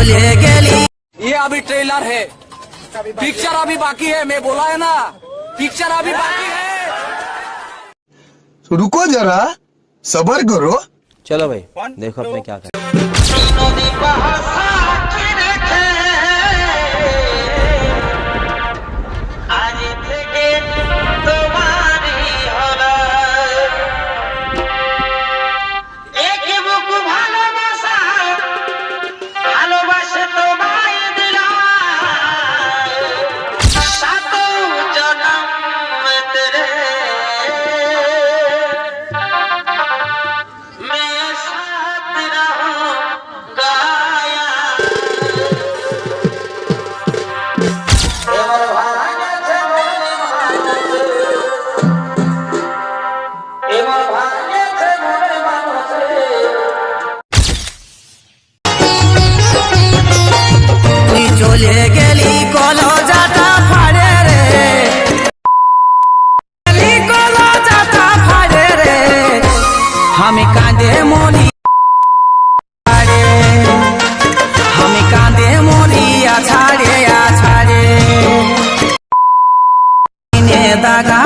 बोले गली। ये अभी ट्रेलर है। पिक्चर अभी बाकी है मैं बोला है ना। पिक्चर अभी बाकी है। तो रुको जरा सबर करो। चलो भाई देखो अपने क्या कर চলে গেলি কলো যাতা ফাড়ে রে। গেলি কলো যাতা ফাড়ে রে। আমি কাঁদে মনি আমি কাঁদে মনি আছাড়ে আছাড়ে। দাগা